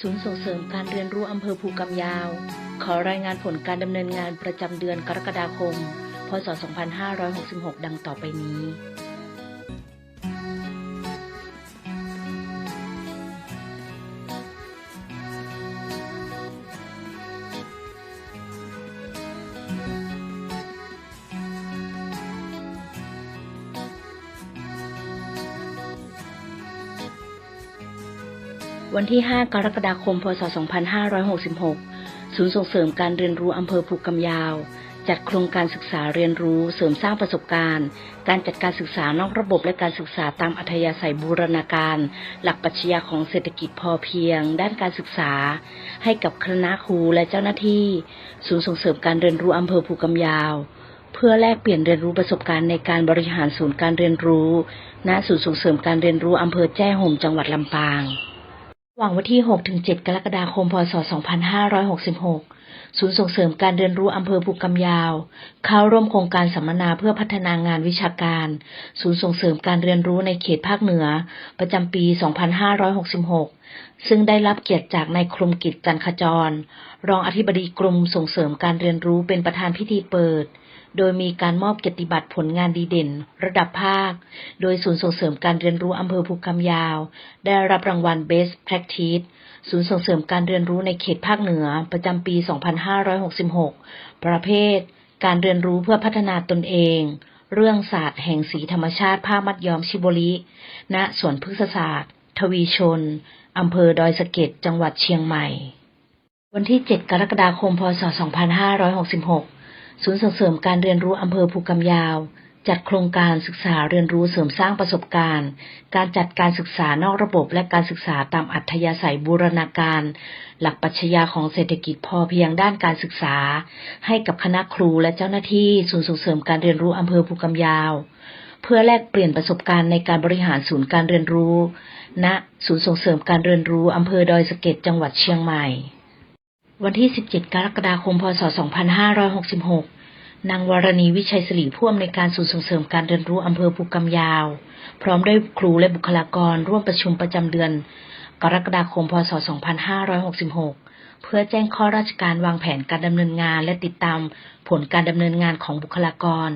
ศูนย์ส่งเสริมการเรียนรู้อำเภอภูกำยาว ขอรายงานผลการดำเนินงานประจำเดือนกรกฎาคม พศ 2566 ดังต่อไปนี้ วันที่ 5 กรกฎาคม พศ 2566 ศูนย์ส่งเสริมการเรียนรู้อำเภอภูกำยาว จัดโครงการศึกษาเรียนรู้เสริมสร้างประสบการณ์ การจัดการศึกษานอกระบบและการศึกษาตามอัธยาศัยบูรณาการ หลักปรัชญาของเศรษฐกิจพอเพียง ด้านการศึกษา ให้กับคณะครูและเจ้าหน้าที่ ศูนย์ส่งเสริมการเรียนรู้อำเภอภูกำยาวเพื่อแลกเปลี่ยนเรียนรู้ประสบการณ์ในการบริหารศูนย์การเรียนรู้ ณ ศูนย์ส่งเสริมการเรียนรู้อำเภอแจ้ห่มจังหวัดลำปาง หว่างวันที่ 6-7 กรกฎาคม พศ 2566 ศูนย์ส่งเสริมการเรียนรู้อำเภอภูกำยาว เข้าร่วมโครงการสัมมนาเพื่อพัฒนางานวิชาการ ศูนย์ส่งเสริมการเรียนรู้ในเขตภาคเหนือ ประจำปี 2566 ซึ่งได้รับเกียรติจากนายครุมกิจจันขจร รองอธิบดีกรมส่งเสริมการเรียนรู้เป็นประธานพิธีเปิด โดยมีการมอบเกียรติบัตรผลงานดีเด่น ระดับภาค โดยศูนย์ส่งเสริมการเรียนรู้อำเภอภูกำยาว ได้รับรางวัล Best Practice ศูนย์ส่งเสริมการเรียนรู้ในเขตภาคเหนือประจำปี 2566 ประเภท การเรียนรู้เพื่อพัฒนาตนเอง เรื่องศาสตร์แห่งสีธรรมชาติผ้ามัดย้อมชิโบริณสวนพฤกษศาสตร์ ทวีชนอำเภอดอยสะเก็ดจังหวัดเชียงใหม่ วันที่ 7 กรกฎาคม พศ 2566 ศูนย์ส่งเสริมการเรียนรู้อำเภอภูกำยาว จัดโครงการศึกษาเรียนรู้เสริมสร้างประสบการณ์ การจัดการศึกษานอกระบบและการศึกษาตามอัธยาศัยบูรณาการ หลักปรัชญาของเศรษฐกิจพอเพียงด้านการศึกษา ให้กับคณะครูและเจ้าหน้าที่ศูนย์ส่งเสริมการเรียนรู้อำเภอภูกำยาว เพื่อแลกเปลี่ยนประสบการณ์ในการบริหารศูนย์การเรียนรู้ณศูนย์ส่งเสริมการเรียนรู้อำเภอดอยสะเก็ดจังหวัดเชียงใหม่ วันที่ 17 กรกฎาคม พศ 2566 นางวรณีวิชัยศิริผู้อำนการศูนย์ส่งเสริมการเรียนรู้อำเภอภูกำยาว พร้อมด้วยครูและบุคลากรร่วมประชุมประจำเดือน กรกฎาคม พศ 2566 เพื่อแจ้งข้อราชการวางแผนการดำเนินงาน และติดตามผลการดำเนินงานของบุคลากร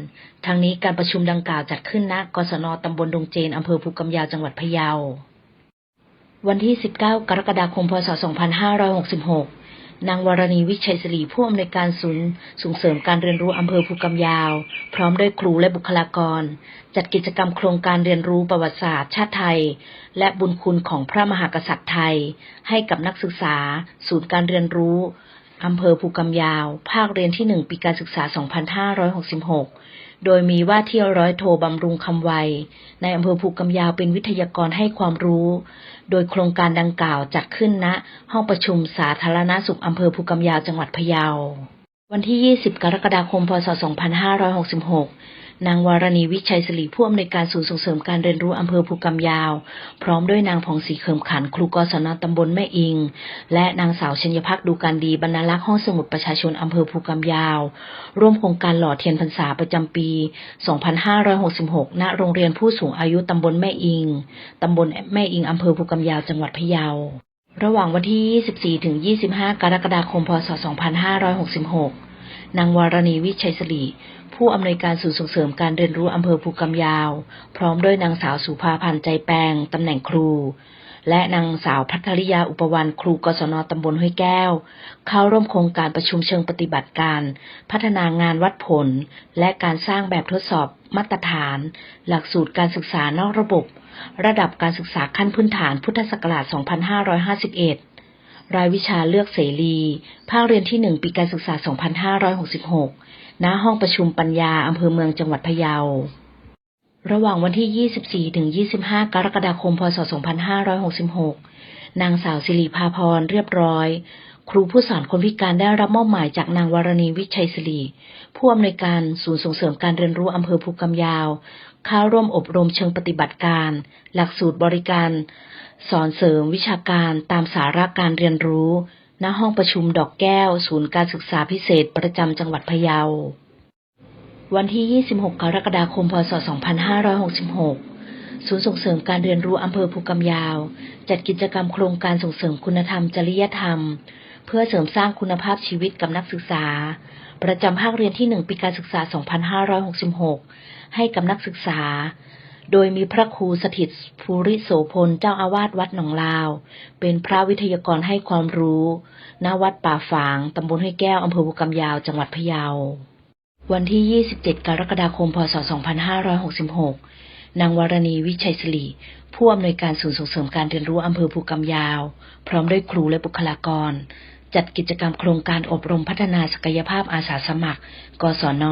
ทั้งนี้การประชุมดังกล่าวจัดขึ้นณ กศนตำบลดงเจนอำเภอภูกำยาวจังหวัดพะเยา วันที่ 19 กรกฎาคม พศ 2566 นางวรณีวิชัยศรีผู้อำนวยการศูนย์ส่งเสริมการเรียนรู้อำเภอภูกำยาว พร้อมด้วยครูและบุคลากร จัดกิจกรรมโครงการเรียนรู้ประวัติศาสตร์ชาติไทย และบุญคุณของพระมหากษัตริย์ไทย ให้กับนักศึกษา ศูนย์การเรียนรู้อำเภอภูกำยาว ภาคเรียนที่ 1 ปีการศึกษา 2566 โดยมีว่าที่ร้อยโทบำรุงคำไวในอำเภอภูกำยาวเป็นวิทยากรให้ความรู้ โดยโครงการดังกล่าวจัดขึ้นณห้องประชุมสาธารณสุขอำเภอภูกำยาวจังหวัดพะเยา วันที่ 20 กรกฎาคม พศ 2566 นางวารณีวิชัยศิริผู้อำนวยการศูนย์ส่งเสริมการเรียนรู้อำเภอภูกำยาว พร้อมด้วยนางผ่องศรีเขิมขัน ครูกศนตำบลแม่อิง และนางสาวชัญพักดูการดีบรรณารักษ์ห้องสมุดประชาชนอำเภอภูกำยาว ร่วมโครงการหล่อเทียนพรรษาประจำปี 2566 ณ โรงเรียนผู้สูงอายุตำบลแม่อิง ตำบลแม่อิงอำเภอภูกำยาวจังหวัดพะเยาระหว่างวันที่ 24 ถึง 25 กรกฎาคม พศ 2566 นางวารณีวิชัยศิริผู้อำนวยการศูนย์ส่งเสริมการเรียนรู้อำเภอภูกำยาว พร้อมด้วยนางสาวสุภาพันธ์ใจแปลงตำแหน่งครู และนางสาวพัทริยาอุปวันครูกศนตำบลห้วยแก้ว เข้าร่วมโครงการประชุมเชิงปฏิบัติการ พัฒนางานวัดผล และการสร้างแบบทดสอบมาตรฐาน หลักสูตรการศึกษานอกระบบ ระดับการศึกษาขั้นพื้นฐานพุทธศักราช 2551 รายวิชาเลือกเสรี ภาคเรียนที่ 1 ปีการศึกษา 2566 ณ ห้องประชุมปัญญา อำเภอเมืองจังหวัดพะเยา ระหว่างวันที่ 24 ถึง 25 กรกฎาคม พศ 2566 นางสาวสิริภาพร เรียบร้อย ครูผู้สอนคนพิการได้รับมอบหมายจากนางวรณีวิชัยศิริผู้อำนวยการศูนย์ส่งเสริมการเรียนรู้อำเภอภูกำยาว เข้าร่วมอบรมเชิงปฏิบัติการ หลักสูตรบริการ สอนเสริมวิชาการตามสาระการเรียนรู้ ณห้องประชุมดอกแก้ว ศูนย์การศึกษาพิเศษประจำจังหวัดพะเยา วันที่ 26 กรกฎาคม พศ 2566ศูนย์ส่งเสริมการเรียนรู้อำเภอภูกำยาว จัดกิจกรรมโครงการส่งเสริมคุณธรรม จริยธรรม เพื่อเสริมสร้างคุณภาพชีวิตกับนักศึกษา ประจำภาคเรียนที่ 1 ปีการศึกษา 2566 ให้กับนักศึกษา โดยมีพระครูสถิตภูริโสพลเจ้าอาวาสวัดหนองลาว เป็นพระวิทยากรให้ความรู้ณวัดป่าฝางตำบลห้วยแก้วอำเภอภูกำยาวจังหวัดพะเยาวันที่ 27 กรกฎาคม พศ 2566 นางวรณีวิชัยศิริผู้อำนวยการศูนย์ส่งเสริมการเรียนรู้อำเภอภูกำยาว พร้อมด้วยครูและบุคลากร จัดกิจกรรมโครงการอบรมพัฒนาศักยภาพอาสาสมัคร กศน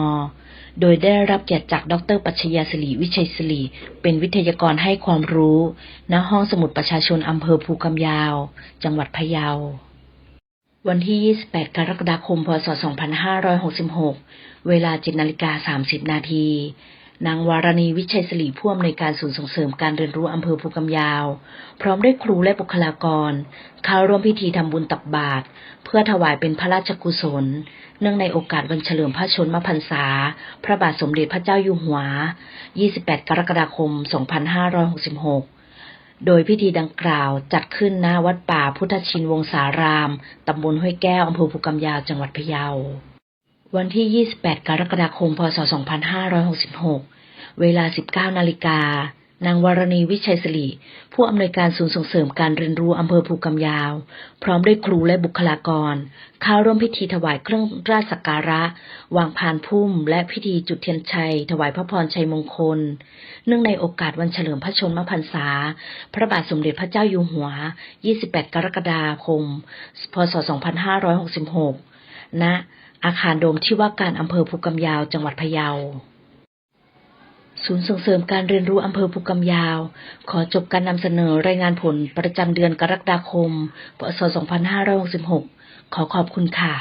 โดยได้รับเกียรติจากดร ปัชญาศิริวิชัยศิริเป็นวิทยากรให้ความรู้ ณ ห้องสมุดประชาชนอำเภอภูกำยาว จังหวัดพะเยา วันที่ 28 กรกฎาคม พศ 2566 เวลา 7นาฬิกา30 นาที นางวารณีวิชัยศิริผู้อำนการศูนย์ส่งเสริมการเรียนรู้อำเภอภูกำยาว พร้อมด้วยครูและบุคลากร เข้าร่วมพิธีทำบุญตักบาตรเพื่อถวายเป็นพระราชกุศล เนื่องในโอกาสวันเฉลิมพระชนมพรรษา พระบาทสมเด็จพระเจ้าอยู่หัว 28 กรกฎาคม 2566โดยพิธีดังกล่าวจัดขึ้นณวัดป่าพุทธชินวงศาราม ตำบลห้วยแก้ว อำเภอภูกำยาว จังหวัดพะเยา วันที่ 28 กรกฎาคม พศ 2566 เวลา 19 นาฬิกา นางวรณีวิชัยศิริผู้อำนวยการศูนย์ส่งเสริมการเรียนรู้อำเภอภูกำยาว พร้อมด้วยครูและบุคลากร เข้าร่วมพิธีถวายเครื่องราชสักการะ วางพานพุ่ม และพิธีจุดเทียนชัย ถวายพระพรชัยมงคล เนื่องในโอกาสวันเฉลิมพระชนมพรรษา พระบาทสมเด็จพระเจ้าอยู่หัว 28 กรกฎาคม พศ 2566 ณ อาคารโดมที่ว่าการอำเภอภูกำยาวจังหวัดพะเยา ศูนย์ส่งเสริมการเรียนรู้อำเภอภูกำยาว ขอจบการนำเสนอรายงานผลประจำเดือนกรกฎาคม พศ 2566 ขอขอบคุณค่ะ